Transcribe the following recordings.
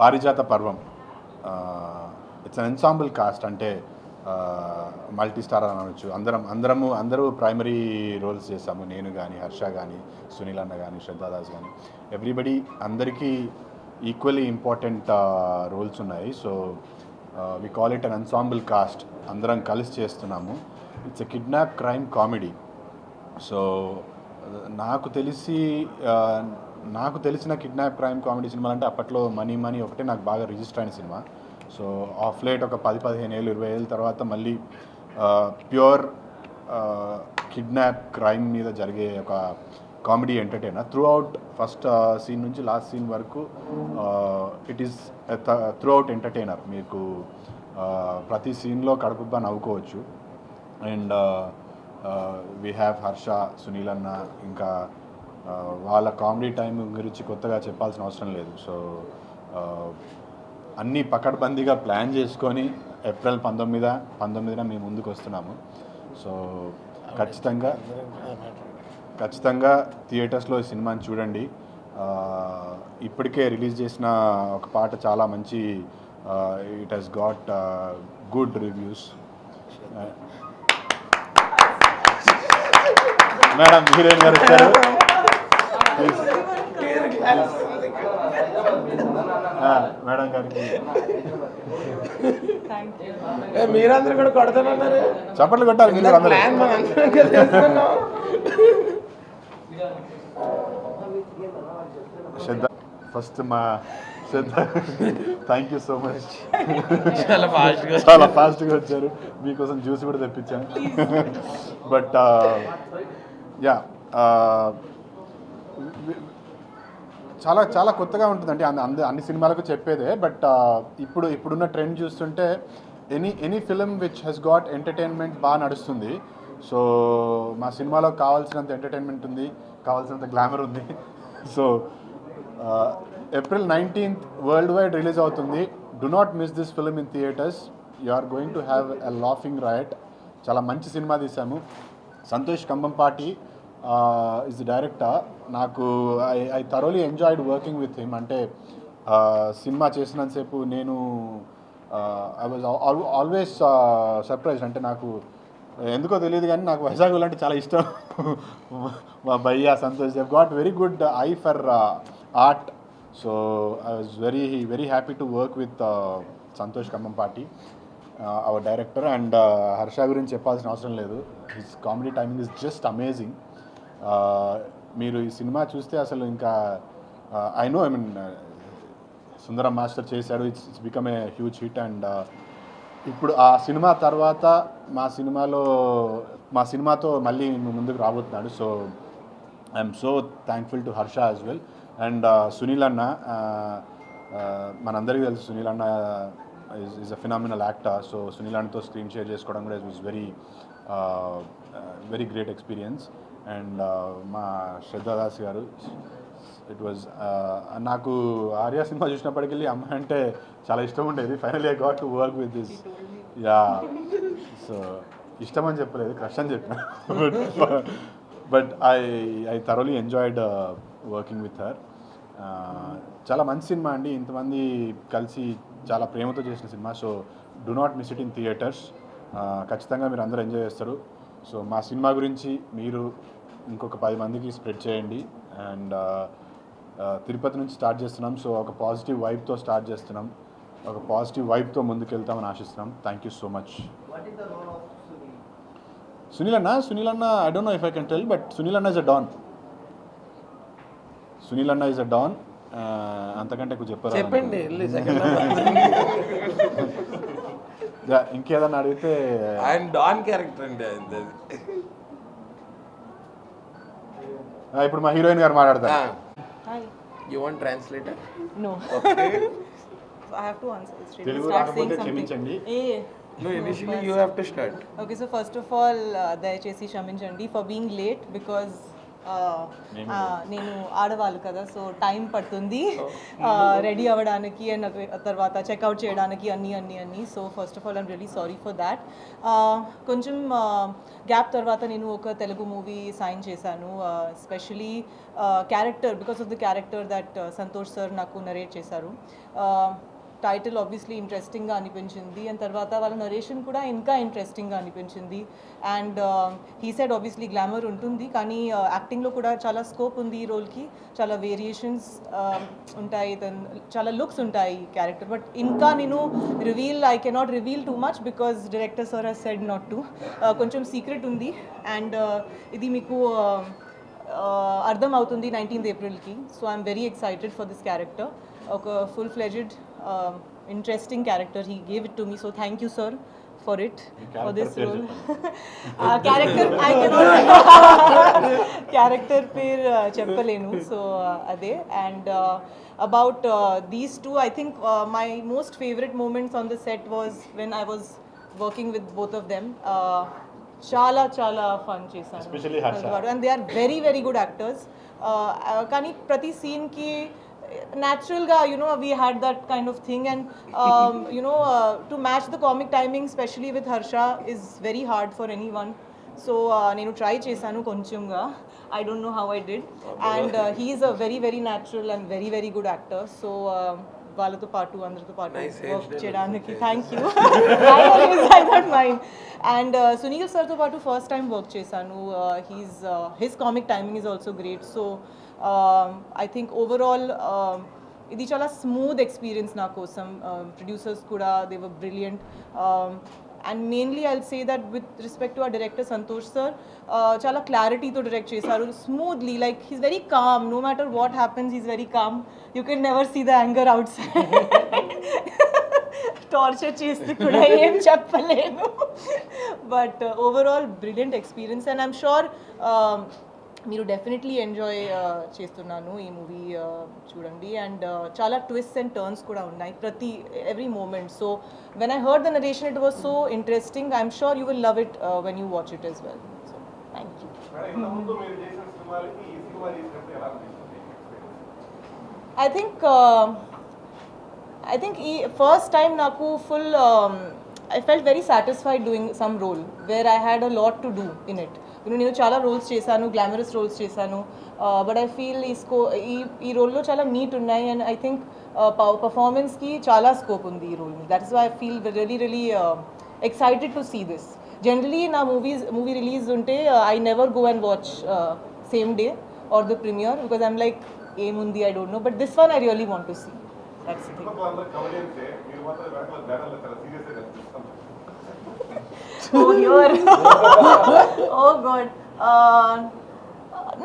Parijatha Parvam it's an ensemble cast అంటే multi star అనవచ్చు అందరం అందరము అందరూ ప్రైమరీ రోల్స్ చేసాము నేను కానీ హర్ష కానీ సునీల్ అన్న కానీ శ్రద్ధాదాస్ కానీ ఎవ్రీబడి అందరికీ ఈక్వల్లీ ఇంపార్టెంట్ రోల్స్ ఉన్నాయి. So we call it an ensemble cast అందరం కలిసి చేస్తున్నాము. It's a kidnap crime comedy so నాకు తెలిసి నాకు తెలిసిన కిడ్నాప్ క్రైమ్ కామెడీ సినిమాలు అంటే అప్పట్లో మనీ మనీ ఒకటే నాకు బాగా రిజిస్టర్ అయిన సినిమా. సో ఆఫ్ లేట్ ఒక పది పదిహేను ఏళ్ళు ఇరవై ఏళ్ళ తర్వాత మళ్ళీ ప్యూర్ కిడ్నాప్ క్రైమ్ మీద జరిగే ఒక comedy entertainer. Throughout first scene నుంచి లాస్ట్ సీన్ వరకు it is throughout entertainer. మీకు ప్రతి సీన్లో కడుపుబ్బా నవ్వుకోవచ్చు. And we have Harsha Sunil anna ఇంకా వాళ్ళ కామెడీ టైం గురించి కొత్తగా చెప్పాల్సిన అవసరం లేదు. సో అన్నీ పకడ్బందీగా ప్లాన్ చేసుకొని ఏప్రిల్ పంతొమ్మిద పంతొమ్మిదిన మేము ముందుకు వస్తున్నాము. సో ఖచ్చితంగా ఖచ్చితంగా థియేటర్స్లో ఈ సినిమాని చూడండి. ఇప్పటికే రిలీజ్ చేసిన ఒక పాట చాలా మంచి it has got good reviews madam heroine garu వచ్చారు మేడం గారికి. ఏ, మీరందరూ కూడా కొడతానన్నారు? చప్పట్లు కొట్టాలి మీరు ప్లాన్. శ్రద్ధ ఫస్ట్ మా Shraddha. Thank you so much చాలా ఫాస్ట్గా చాలా ఫాస్ట్గా వచ్చారు. మీకోసం జ్యూస్ కూడా తెప్పించాను. బట్ యా చాలా చాలా కొత్తగా ఉంటుందండి. అంద అన్ని సినిమాలకు చెప్పేదే. బట్ ఇప్పుడు ఇప్పుడున్న ట్రెండ్ చూస్తుంటే any any film which has got entertainment బాగా నడుస్తుంది. సో మా సినిమాలో కావాల్సినంత ఎంటర్టైన్మెంట్ ఉంది కావాల్సినంత గ్లామర్ ఉంది. So April nineteenth world wide release అవుతుంది. Do not miss this film in theatres you are going to have a laughing right చాలా మంచి సినిమా తీసాము Santosh Kambampati is the director నాకు I I thoroughly enjoyed working with him అంటే cinema చేసినంతసేపు నేను I was always surprise అంటే నాకు ఎందుకో తెలియదు కానీ నాకు వైజాగ్ అంటే చాలా ఇష్టం. మా భయ్య Santosh Dev got very good eye for art so I was very very happy to work with Santosh Kammampati our director and Harsha గురించి చెప్పాల్సిన అవసరం లేదు. His comedy timing is just amazing మీరు ఈ సినిమా చూస్తే అసలు ఇంకా I know I mean Sundaram Master చేశాడు it's it's become a huge hit and ఇప్పుడు ఆ సినిమా తర్వాత మా సినిమాలో మా సినిమాతో మళ్ళీ ముందుకు రాబోతున్నాడు. So I'm so thankful to Harsha as well and Sunil anna మనందరికీ తెలుసు Sunil anna is a phenomenal actor so Sunil అన్నతో స్క్రీన్ షేర్ చేసుకోవడం కూడా it was very very great experience and మా శ్రద్ధాదాస్ గారు. ఇట్ వాజ్ నాకు ఆర్యా సినిమా చూసినప్పటికెళ్ళి అమ్మాయి అంటే చాలా ఇష్టం ఉండేది. Finally I got to work with this yeah so ఇష్టం అని చెప్పలేదు క్రష్ అని చెప్పిన. But I I thoroughly enjoyed working with her చాలా మంచి సినిమా అండి. ఇంతమంది కలిసి చాలా ప్రేమతో చేసిన cinema. So do not miss it in theatres ఖచ్చితంగా మీరు అందరూ ఎంజాయ్ చేస్తారు. సో మా సినిమా గురించి మీరు ఇంకొక పది మందికి స్ప్రెడ్ చేయండి. అండ్ తిరుపతి నుంచి స్టార్ట్ చేస్తున్నాం. సో ఒక పాజిటివ్ వైబ్తో స్టార్ట్ చేస్తున్నాం. ఒక పాజిటివ్ వైబ్తో ముందుకెళ్తామని ఆశిస్తున్నాం. Thank you so much Sunil anna Sunil anna I don't know if I can tell but Sunil anna is a don Sunil అన్న ఇస్ అ డాన్ అంతకంటే ఎక్కువ చెప్పారు? చెప్పండి ఇంకేదన్నా అడిగితే ఆయన డాన్ క్యారెక్టర్ అండి ఇప్పుడు మా హీరోయిన్ గారు మాట్లాడతారు Hi. You want translator No. I have to. Telugu Start రాకపోతే. క్షమించండి. Eh. Okay, so first of all, uh, దయచేసి క్షమించండి for being late because నేను ఆడవాళ్ళు కదా సో టైం పడుతుంది. రెడీ అవ్వడానికి అండ్ తర్వాత చెక్అవుట్ చేయడానికి అన్నీ అన్నీ అన్నీ. So first of all I'm really sorry for that కొంచెం గ్యాప్ తర్వాత నేను ఒక తెలుగు మూవీ సైన్ చేశాను. Specially character because of the character that Santosh sir నాకు నరేట్ చేశారు. టైటిల్ ఆబ్వియస్లీ ఇంట్రెస్టింగ్గా అనిపించింది. అండ్ తర్వాత వాళ్ళ నరేషన్ కూడా ఇంకా ఇంట్రెస్టింగ్గా అనిపించింది. And he side obviously glamour ఉంటుంది. కానీ uh, యాక్టింగ్లో కూడా చాలా స్కోప్ ఉంది ఈ రోల్కి చాలా వేరియేషన్స్ um, ఉంటాయి. దెన్ చాలా లుక్స్ ఉంటాయి క్యారెక్టర్ బట్ ఇంకా నేను reveal I cannot reveal too much because director sir has said not to కొంచెం సీక్రెట్ ఉంది. అండ్ uh, ఇది మీకు um, uh, అర్థం అవుతుంది nineteenth ఏప్రిల్కి. So I'm very excited for this character ఒక full fledged Interesting character he gave it to me so thank you sir for it for this role character I character పేరు uh, చెప్పలేను so అదే and about these two I think my most favourite moments on the set was when I was working with both of them Uh, చాలా చాలా fun చేశాను Especially Harsha. And they are very very good actors Uh, కానీ ప్రతి సీన్కి న్యాచురల్గా you know we had that kind of thing and you know to match the comic timing specially with Harsha is very hard for anyone so నేను try చేశాను కొంచెంగా I don't know how I did and he's a very very natural and very very good actor so వాళ్ళతో పాటు అందరితో పాటు work చేయడానికి thank you I don't mind and Sunil సార్తో పాటు ఫస్ట్ టైం వర్క్ చేశాను he's his comic timing is also great so I think overall ఇది చాలా స్మూత్ ఎక్స్పీరియన్స్ నా కోసం ప్రొడ్యూసర్స్ కూడా they were brilliant and mainly I'll say that with respect to ఆ director Santosh sir చాలా క్లారిటీతో డైరెక్ట్ చేశారు smoothly like he's very calm no matter what happens is very calm you can never see the anger outside torture చేస్తే కూడా ఏం చెప్పలేను but overall brilliant experience and I'm sure మీరు definitely enjoy చేస్తున్నాను ఈ మూవీ చూడండి. And చాలా twist and turns కూడా ఉన్నాయి ప్రతి every moment so when I heard the narration it was so interesting I'm sure you will love it when you watch it as well so thank you ఇంతకుముందు మీరు చేసిన సినిమాలకి ఈ సినిమా చేసినప్పుడు ఎలా అనిపిస్తుంది ఐ థింక్ ఐ థింక్ ఈ ఫస్ట్ టైం నాకు full I felt very satisfied doing some role where I had a lot to do in it నేను చాలా రోల్స్ చేశాను గ్లామరస్ రోల్స్ చేశాను. బట్ ఐ ఫీల్ ఈ స్కో ఈ ఈ రోల్లో చాలా నీట్ ఉన్నాయి అండ్ ఐ థింక్ పర్ఫార్మెన్స్కి చాలా స్కోప్ ఉంది ఈ role that is why I feel really really excited to see this generally నా మూవీస్ మూవీ రిలీజ్ ఉంటే I never go and watch same day or the premiere because I'm like ఏముంది? I don't know but this one I really want to see that's God. Uh,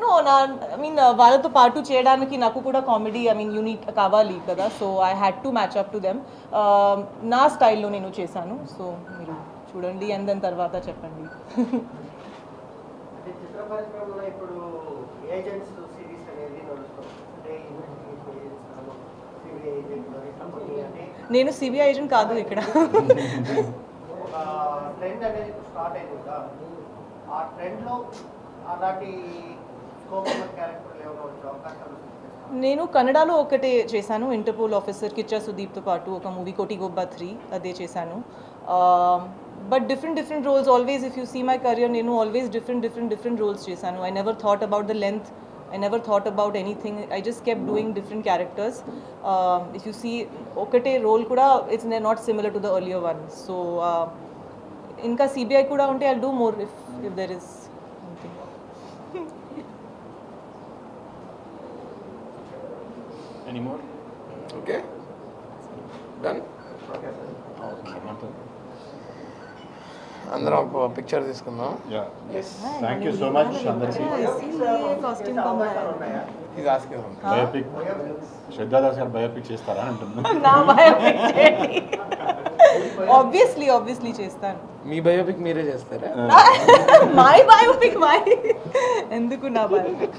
no, నా I mean వాళ్ళతో పాటు చేయడానికి నాకు కూడా comedy I mean unit కావాలి కదా. So I had to match up to them నా స్టైల్లో నేను చేశాను. సో మీరు చూడండి. అండ్ దాని తర్వాత చెప్పండి. నేను సిబిఐ ఏజెంట్ కాదు ఇక్కడ. ట్రెండ్ అనేది ఇప్పుడు స్టార్ట్ అయింది కదా ఆ ట్రెండ్లో అలాంటి స్కోప్ క్యారెక్టర్లు ఏమైనా వచ్చే అవకాశాలు నేను కన్నడలో ఒకటే చేశాను. ఇంటర్పోల్ ఆఫీసర్ కిచ్చా సుదీప్తో పాటు ఒక మూవీ కోటి గొబ్బా త్రీ అదే చేశాను. But different different roles always if you see my career నేను always different different different roles చేశాను. I never thought about the length I never thought about anything I just kept doing different characters if you see ఒకటే role కూడా it's not similar to the earlier one so ఇంకా CBI కూడా ఉంటే I do more if if there is something any more okay done అందరం ఒక picture తీసుకుందాం. Yeah thank you so much అందరికీ costume ఇది asking biopic Shraddha Das garu biopic చేస్తారా అంటున్నా నా బయోపిక్ చేయండి. ఆబ్వియస్లీ ఆబ్వియస్లీ చేస్తాను. మీ బయోపిక్ మీరే చేస్తారా? మై బయోపిక్ మై ఎందుకు నా బయోపిక్